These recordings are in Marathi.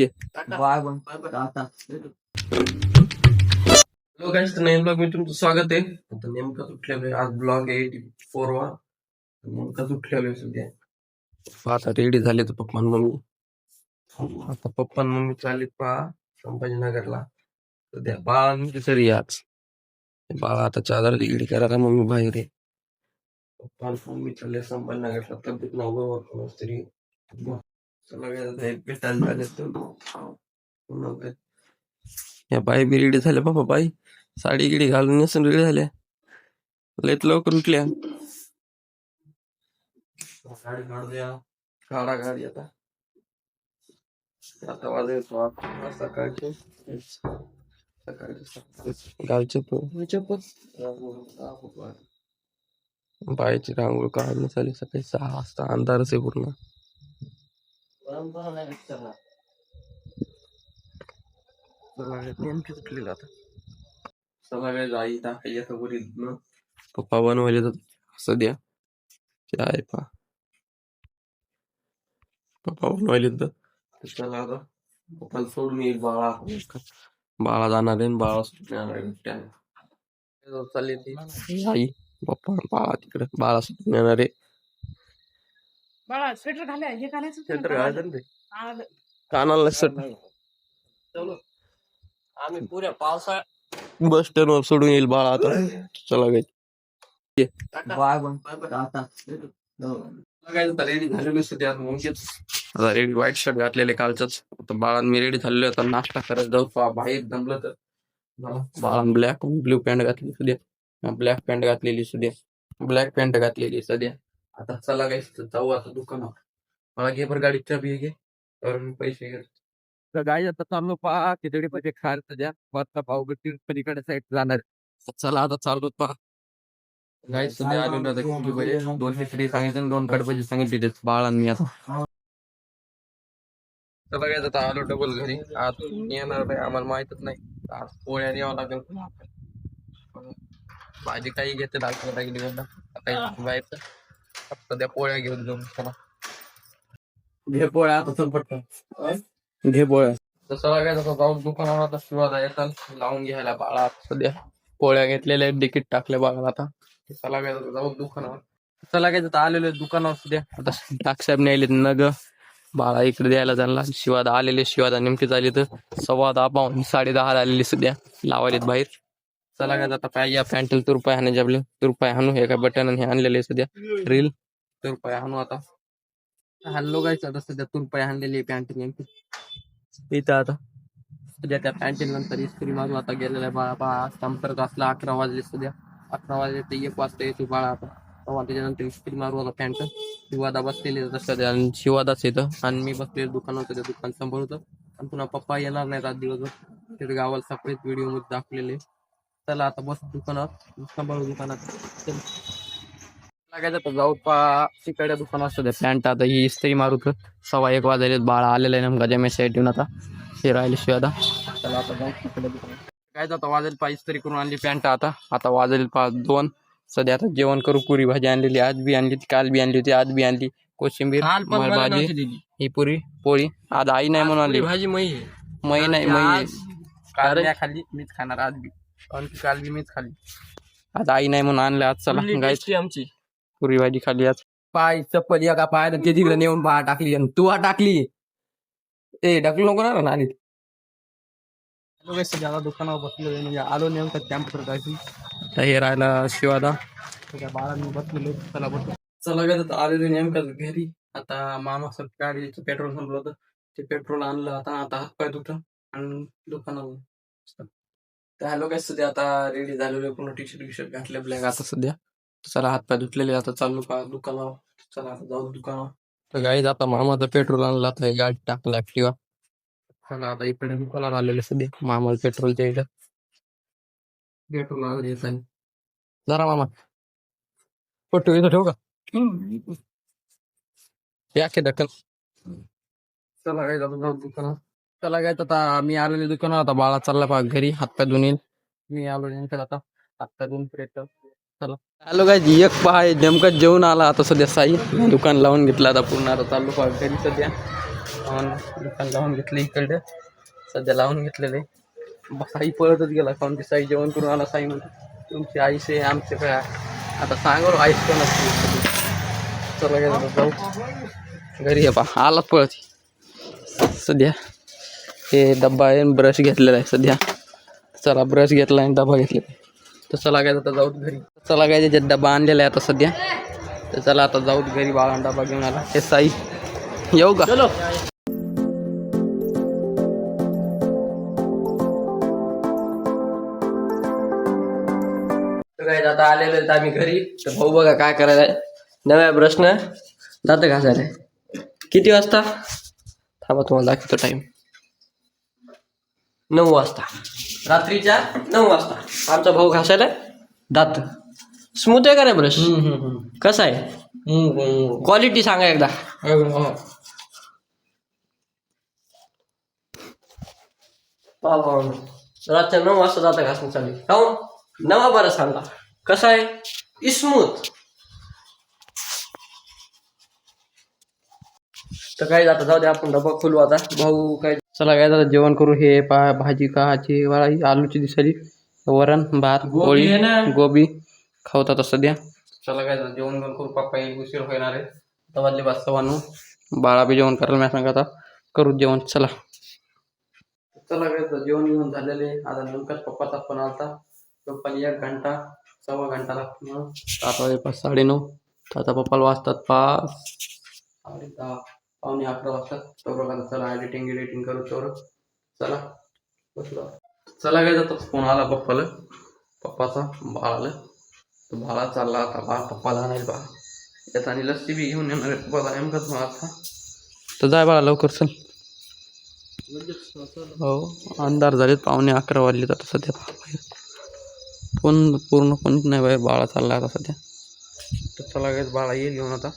हॅलो गाईस तर नवीन ब्लॉग मी तुमचं स्वागत आहे. आता नेमका सुटलेलो आज ब्लॉग आहे एटी फोर वा नेमका सुटलेलो सध्या. आता रेडी झाले तर पप्पा मम्मी. आता पप्पा आणि मम्मी चाललेत पहा संभाजीनगरला. सध्या बाळा आणि सरी आज. बाळा आता चादर रेडी का मम्मी बाहेर आहे. पप्पा मम्मी चालले संभाजीनगरला. तब्येत नव्वद तरी. भेटायला झाले तर. या बाई बी रेडी झाल्या बाबा बाई साडी गिडी घालून नसून रेडी झाल्या लयत लवकर उठल्या गाडी काढू द्या काढा गाडी आता आता वाजले सकाळचे सकाळचे गावचे बाईची रांगोळ काढण्यात आली सकाळी सहा वाजता अंधारच आहे पूर्ण नेमकी आता पप्पा बनवायले तर सध्या ते आहे पा पप्पा बनवायले तर चला आता पप्पाला सोडून येईल बाळा बाळा जाणार आहे बाळा एकट्याने. चालली ती आई पप्पा बाळा तिकडे बाळा सुटून येणार आहे बाळा स्वेटर घालाय हे घालायचं होतं ना स्वेटर कानाला. घालायचं ना. कानाला सट आम्ही पुऱ्या पावसाळ्यात बस स्टँड वर सोडून येईल बाळा आता. चला गाई रेडी झालेलो सध्या मुंगेच आता रेडी व्हाईट शर्ट घातलेले कालच बाळान मी रेडी झालेलो आता नाश्ता करत जाऊ. पहा बाहेर जमलं तर. बाळान ब्लॅक ब्ल्यू पॅन्ट घातली सध्या ब्लॅक पॅन्ट घातलेली सध्या ब्लॅक पॅन्ट घातलेली सध्या आता चला काय जाऊ आता दुकानावर. मला घे बरं गाडी चाबी घे. तर मी पैसे घे गाडी आता चाललो पहा तिथे पैसे खार सध्या. वाजता पाव पलीकडे साईड जाणार. चला आता चाललो पहा. गाईस सध्या किती पाहिजे दोन खिचडी सांगितले दोन कडपाची सांगितली बाळान आता. चला काय आता आलो डबल घरी. आज येणार नाही आम्हाला माहितच नाही. आज पोळ्या यावं लागेल. भाजी काही घेते लागली आता बाहेर सध्या पोळ्या घेऊन जाऊ चला. घे पोळ्या आता चल पटकन. घे पोळ्या. तसं लागायचं जाऊन दुकानावर आता शिवादा येतात लावून घ्यायला बाळा. सध्या पोळ्या घेतलेल्या आहेत तिकीट टाकले बाळा आता. चला काय जाऊ दुकानावर. चला काय आता आलेले दुकानावर सध्या. आता टाक साहेब न्यायले नग. बाळा इकडे द्यायला जाणला शिवादा आलेले शिवादा नेमके झाले तर सव्वा दहा पाऊन साडे दहा आलेले सध्या. लावालेत बाहेर. चला आता पाय या पॅन्टल तुरपाय हाणे जबले तुरपाय हाणू हे काय बटन हे आणलेले सध्या रील तुरपाय हाणू आता। हल्लो गायचं आता सध्या तुरपाय हाणलेली पॅन्ट नेमकी इथं आता। सध्या त्या पॅन्टीन नंतर इस्त्री मारून आता गेलेला आहे बाळा बाळा संपर्क असला अकरा वाजले सध्या अकरा वाजले ते एक वाजता येतो बाळा आता। तेव्हा त्याच्यानंतर इस्त्री मारू आता पॅन्ट शिवादा बसलेली सध्या आणि शिवादाच येतं आणि मी बसलेलं दुकान होतं त्या दुकान सांभाळतो आणि पुन्हा पप्पा येणार नाहीत आज दिवसभर तिथे गावाला सेपरेट व्हिडिओ मध्ये दाखवलेले चला आता बस दुकानात सांभाळू दुकानात. लागायचं तर जाऊ पा तिकडे दुकानात सध्या पॅन्ट आता ही इस्त्री मारू सव्वा एक वाजले बाळा आलेला आहे नेमका जमेसाठी येऊन आता. हे राहिले शिवादा चला आता जाऊ तिकडे दुकानात. काय आता वाजेल पा इस्त्री करून आणली पॅन्ट आता. आता वाजेल पा दोन. सध्या आता जेवण करू पुरी भाजी आणलेली. आज बी आणली काल बी आणली होती आज बी आणली. कोशिंबीर भाजी ही पुरी पोळी. आज आई नाही म्हणून आणली भाजी मई मई नाही मई काल मी खाल्ली मीच खाणार आज बी. कारण की काल बी मीच खाल्ली आज आई नाही म्हणून आणलं आज चला गायच टेस्टी आमची. पुरी भाजी खाली आज. पाय चप्पल एका पाय ते तिकडे नेऊन पहा टाकली आणि तू हा टाकली. ए ढकलू नको ना नाणी ज्यादा दुकानावर बसलो म्हणजे आलो नेमकं कॅम्प करायची आता हे राहिला शिवादा त्या बाळांनी बसलेलो चला बस. चला आता आलेलो नेमकं घरी. आता मामा सर गाडीचं पेट्रोल संपलं होतं. ते पेट्रोल आणलं आता आता हात पाय दुखतं आणि दुकानावर. तर हॅलो काय सध्या आता रेडी झालेलो पूर्ण टी शर्ट शर्ट घातले ब्लॅक आता सध्या चला हात पाय धुतलेले आता चाललो का दुकानावर. चला आता जाऊ दुकानावर. तर गाईज आता मामाचं पेट्रोल आणलं आता. हे गाडी टाकलं ऍक्टिवा चला आता इकडे दुकानावर आलेले सध्या. मामाला पेट्रोलच्या इकडे पेट्रोल आणले जरा मामा. फोटो इथं ठेवू का? या की दखल चला काय जाऊ जाऊ दुकानात चला गायत आता मी आलेले दुकानात आता बाळा चालला पा घरी. हातपाय धुवून येईल मी आलो नेमकं आता. हातपाय धुवून फिरत चला. आलो काय एक पहा नेमकं जेवण आला. आता सध्या साई दुकान लावून घेतलं. आता पूर्ण आता चाललो पहा घरी सध्या. दुकान लावून घेतलं इकडं. सध्या लावून घेतलेलं आहे. साई पळतच गेला. काऊन की साई जेवण करून आला साई म्हणतो तुमची आईस आहे आमचे काय आता सांगा आईस पण असते? चला गेला जाऊ. घरी ये पा आलाच पळत. सध्या. हे डब्बा आहे ब्रश घेतलेला आहे सध्या. चला ब्रश घेतला आणि डबा घेतलेला आहे. तर चला काय आता जाऊ घरी. चला काय त्याच्यात डबा आणलेला आहे आता सध्या तर चला आता जाऊ घरी बाळा डबा घेऊन आला. हे साई. येऊ का? चलो. आता आलेलो आहेत आम्ही घरी. तर भाऊ बघा काय करायला नव्या प्रश्न दात घासायला किती वाजता? थांबा तुम्हाला दाखवतो टाइम नऊ वाजता. रात्रीच्या नऊ वाजता. आमचा भाऊ घासायला दात. स्मूथ आहे का रे ब्रश कसा आहे? क्वालिटी सांगा एकदा. रातच्या नऊ वाजता जाता घासणं चालू आहे. काहून नवा बरं सांगा. कसा आहे? स्मूथ तर काय जाता जाऊ दे आपण डबा खोलू आता. भाऊ काय चला काय आता जेवण करू हे पा भाजी काची वाळी आलूची दिसाली वरण भात ना. गोबी खावत आता सध्या. चला काय आता जेवण करून करू पप्पा येईल उशीर होणार आहे. आता वाजले पाच सव्वा नऊ बाळा बी जेवण करायला मी सांगा आता करू जेवण चला. चला काय आता जेवण घेऊन झालेले आता नेमकाच पप्पाचा फ़ोन आलता. पप्पाला एक घंटा सव्वा घंटा लागतो. म्हणून सात वाजे पाच आता पप्पाला वाजतात पाच. साडे दहा पाहुणे अकरा वाजतात तेवढं आता चला एडिटिंग एडिटिंग करू तेवढं चला बसलो. चला काय जातो. फोन आला पप्पाला. पप्पाचा बाळाला. तर बाळा चालला आता. बाळ पप्पाला नाही बा येत आणि लस्सी बी घेऊन येणार आहे पप्पाला नेमकंच मला आता. तर जाय बाळा लवकर चल. हो अंधार झालेत. पाहुणे अकरा वाजले आता सध्या. पण पूर्ण कोणीच नाही बाहेर बाळा चालला आता सध्या. तर चला काय बाळा येईल घेऊन आता.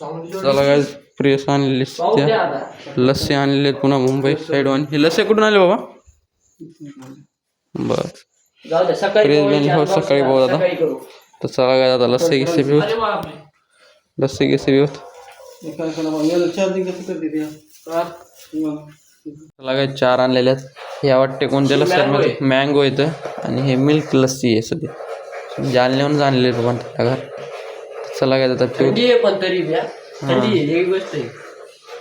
चला काय प्रेस आणलेली लस्सी आणलेले आहेत पुन्हा मुंबई साईड आणि हे लस्सी कुठून आले बाबा? बर. सकाळी प्रेस हो, सकाळी. सकाळी करू. तर चला काय आता लस्सी गिस्सी बापरे. लस्सी गिस्सी पिऊत चला काय चार आणलेले आहेत. हे वाटते कोणत्या लस्सी मँगो येतं आणि हे मिल्क लस्सी आहे सध्या. जालन्याहून आणलेले बाबा त्या घर चला काय आता पिऊ थंडी आहे पण तरी द्या थंडी आहे ही गोष्ट आहे.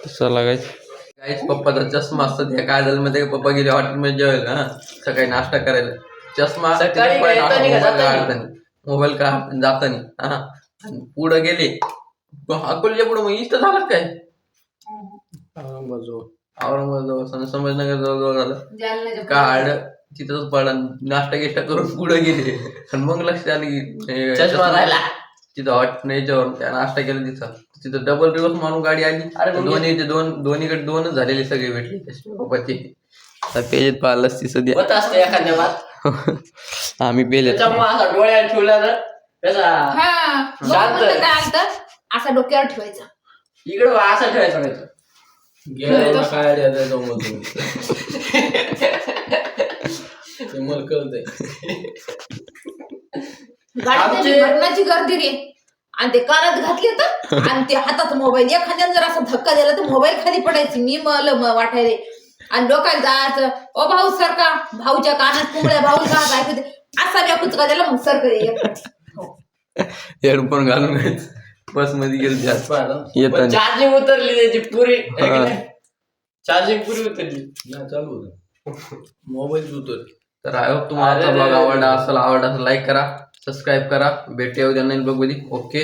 चला काय? काहीच पप्पाचा चष्मा असतो त्या काय झालं माहिती पप्पा गेले हॉटेलमध्ये जेवायला ना सकाळी नाश्ता करायला. चष्मा सकाळी येतानी का जातानी? मोबाईल का जातानी हा. आणि पुढं गेले. अकोलच्या पुढं मग इथं झालं काय? औरंगाबाद जवळ संभाजीनगर जवळ जवळ झालं कार्ड तिथंच पडा नाश्ता गिष्टा करून पुढे गेले. आणि मग लक्ष आलं की हे चष्मा राहिला. तिथं हॉट याच्यावर त्या नाश्ता केला तिथं. तिथं डबल रिवर्स मारून गाडी आली. अरे मग दोन्ही ते दोन दोन्हीकडे दोनच झालेले सगळे भेटले पप्पाचे पेजेत पाहिलं ती सध्या. होत असते एखाद्या बात. आम्ही पेले त्याच्यामुळे असा डोळ्यात ठेवला तर त्याचा हा मग शांत. म्हणलं काय आलतं? असं डोक्यावर ठेवायचं. इकडे असं ठेवायचं नाही गाडीची मरणाची गर्दी रे. आणि ते कानात घातले तर आणि ते हातात मोबाईल. एखाद्याने जर असा धक्का दिला तर मोबाईल खाली पडायची. मी मला म- वाटायले. आणि डोक्यात जायचं ओ भाऊ सरका भाऊच्या कानात कुंबळ्या भाऊ का ऐकू दे असा बी कुचका दिला मग सरक हेडफोन घालून बसमध्ये गेले जास्त. चार्जिंग उतरली त्याची पुरी चार्जिंग पुरी उतरली. तर आय होप तुम्हाला आजचा ब्लॉग. आवडला असेल आवडला असेल लाईक करा. सबस्क्राईब करा. भेटूया उद्या नवीन ब्लॉगमध्ये. ओके